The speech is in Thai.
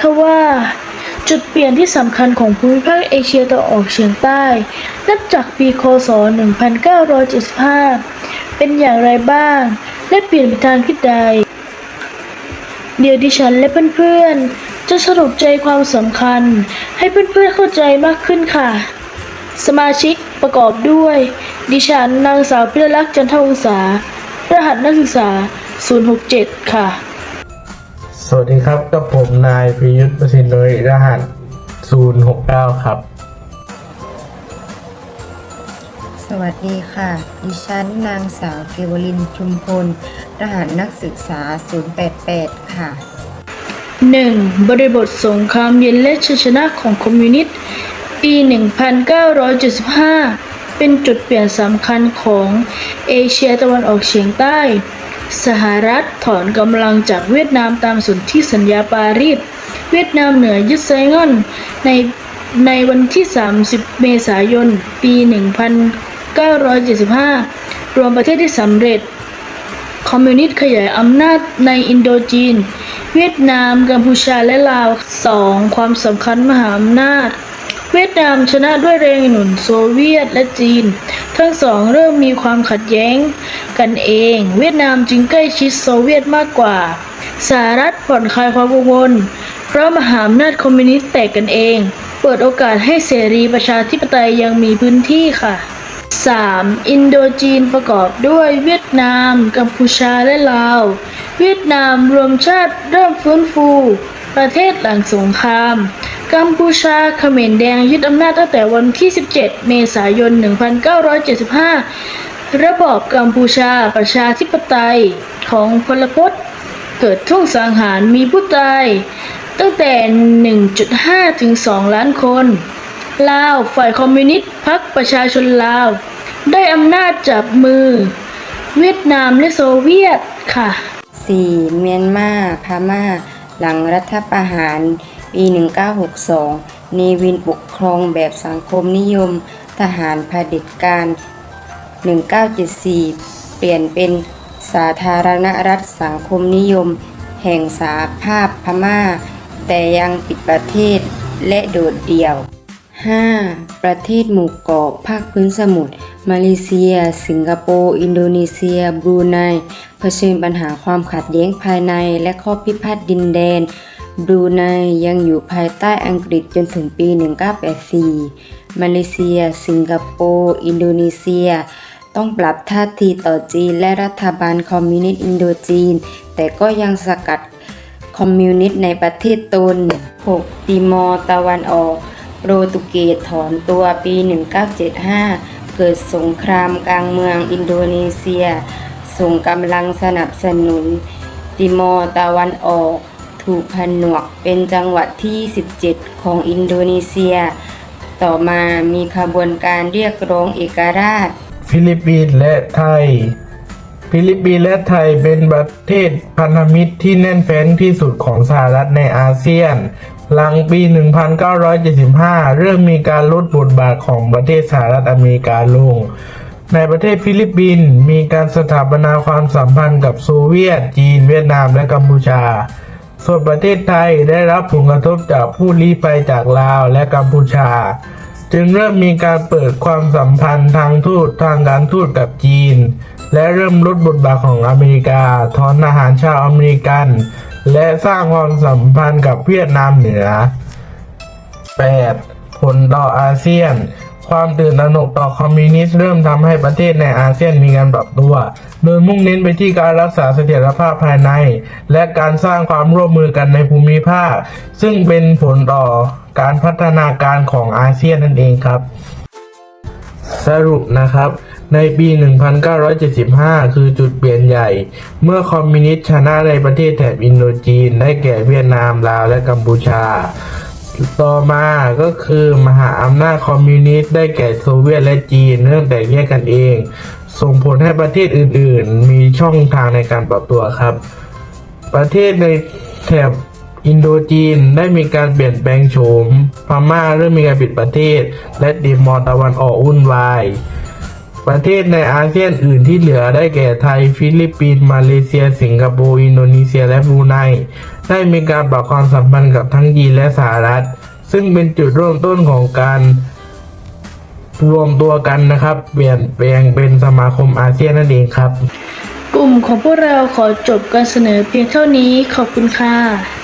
ค่ะว่า จุดเปลี่ยนที่สำคัญของภูมิภาคเอเชียตะวันออกเฉียงใต้ นับจากปีคศ 1975 เป็นอย่างไรบ้าง และเปลี่ยนไปทางทิศใด เดี๋ยวดิฉันและเพื่อนๆ จะสรุปใจความสำคัญ ให้เพื่อนๆเข้าใจมากขึ้นค่ะ สมาชิกประกอบด้วย ดิฉันนางสาวพิรลักษณ์จันทวงศารหัสนักศึกษา 067 ค่ะ สวัสดีครับ กับผมนายพิยุทธประสิทธิ์โดยรหัส 069 ครับ สวัสดีค่ะ ดิฉันนางสาวเกวลินชุมพล รหัสนักศึกษา 088 ค่ะ 1. บริบทสงครามเย็นและชัยชนะของคอมมิวนิสต์ปี 1975 เป็นจุดเปลี่ยนสำคัญของเอเชียตะวันออกเฉียงใต้ สหรัฐถอนกำลังจากเวียดนามตามสนธิสัญญาปารีส เวียดนามเหนือยึดไซงอนในในวันที่ 30 เมษายน ปี 1975 รวมประเทศที่สำเร็จ คอมมิวนิสต์ขยายอำนาจในอินโดจีน เวียดนาม กัมพูชา และลาว 2. ความสำคัญมหาอำนาจ เวียดนามชนะด้วยแรงหนุนโซเวียตและจีน ทั้งสองเริ่มมีความขัดแย้งกันเอง เวียดนามจึงใกล้ชิดโซเวียตมากกว่าสหรัฐผ่อนคลายความกังวล เพราะมหาอำนาจคอมมิวนิสต์แตกกันเอง เปิดโอกาสให้เสรีประชาธิปไตยยังมีพื้นที่ค่ะ 3. อินโดจีนประกอบด้วยเวียดนาม กัมพูชาและลาว เวียดนามรวมชาติเริ่มฟื้นฟู ประเทศหลังสงคราม กัมพูชาเขมรแดงยึดอำนาจตั้งแต่วันที่ 17 เมษายน 1975 ระบอบกัมพูชาประชาธิปไตยของพลพศเกิดทุ่งสังหารมีผู้ตาย ตั้งแต่ 1.5 ถึง 2 ล้านคน ลาวฝ่ายคอมมิวนิสต์พรรคประชาชนลาว ได้อำนาจจับมือ เวียดนามและโซเวียตค่ะ 4. เมียนมาพม่า หลังรัฐประหาร ปี 1962 เนวินปกครองแบบสังคมนิยม ทหารเผด็จการ 1974 เปลี่ยนเป็นสาธารณรัฐสังคมนิยม แห่งสาภาพพม่า แต่ยังปิดประเทศและโดดเดี่ยว 5. ประเทศหมู่เกาะภาคพื้นสมุทร มาเลเซีย สิงคโปร์ อินโดนีเซีย บรูไน เผชิญปัญหาความขัดแย้งภายในและข้อพิพาทดินแดน บรูไนยังอยู่ภายใต้อังกฤษจนถึงปี 1984 มาเลเซีย สิงคโปร์ อินโดนีเซีย ต้องปรับท่าทีต่อจีนและรัฐบาลคอมมิวนิสต์อินโดจีน แต่ก็ยังสกัดคอมมิวนิสต์ในประเทศตน 6. ติมอร์ตะวันออก โปรตุเกสถอนตัวปี 1975 เกิดสงครามกลางเมืองอินโดนีเซีย ส่งกำลังสนับสนุน ติมอร์ตะวันออก ถูกผนวกเป็นจังหวัดที่ 17 ของอินโดนีเซีย ต่อมามีขบวนการเรียกร้องเอกราช ฟิลิปปินส์และไทย ฟิลิปปินส์และไทยเป็นประเทศพันธมิตรที่แน่นแฟ้นที่สุดของสหรัฐในอาเซียน หลังปี 1975 เริ่มมีการลดบทบาทของประเทศสหรัฐอเมริกาลงในประเทศฟิลิปปินส์มีการสถาปนาความสัมพันธ์กับโซเวียต จีน เวียดนาม และกัมพูชา ส่วนประเทศไทยได้รับผลกระทบจากผู้ลี้ภัยจากลาวและกัมพูชา จึงเริ่มมีการเปิดความสัมพันธ์ทางทูตทางการทูตกับจีน และเริ่มลดบทบาทของอเมริกาถอนทหารชาวอเมริกัน และสร้างความสัมพันธ์กับเวียดนามเหนือ 8. ผลต่ออาเซียน ความตื่นตระหนกต่อคอมมิวนิสต์เริ่มทำให้ประเทศในอาเซียนมีการปรับตัว โดยมุ่งเน้นไปที่การรักษาเสถียรภาพภายใน และการสร้างความร่วมมือกันในภูมิภาค ซึ่งเป็นผลต่อการพัฒนาการของอาเซียนนั่นเองครับ สรุปนะครับในปี 1975 คือจุดเปลี่ยนใหญ่ เมื่อคอมมิวนิสต์ชนะในประเทศแถบอินโดจีน ได้แก่เวียดนาม ลาว และกัมพูชา ต่อมาก็คือมหาอำนาจคอมมิวนิสต์ได้แก่โซเวียตและจีนเริ่มแตกแยกกันเอง ส่งผลให้ประเทศอื่นๆ มีช่องทางในการปรับตัวครับ ประเทศในแถบอินโดจีนได้มีการเปลี่ยนแปลงโฉมพม่าเริ่มมีการปิดประเทศ และดิมอร์ตะวันออกวุ่นวาย ประเทศในอาเซียนอื่นที่เหลือได้แก่ไทย ฟิลิปปินส์มาเลเซีย สิงคโปร์อินโดนีเซียและบรูไนได้มีการปรับความสัมพันธ์กับทั้งจีนและสหรัฐ ซึ่งเป็นจุดเริ่มต้นของการรวมตัวกันนะครับ เปลี่ยนแปลงเป็นสมาคมอาเซียนนั่นเองครับ กลุ่มของพวกเราขอจบการเสนอเพียงเท่านี้ขอบคุณค่ะ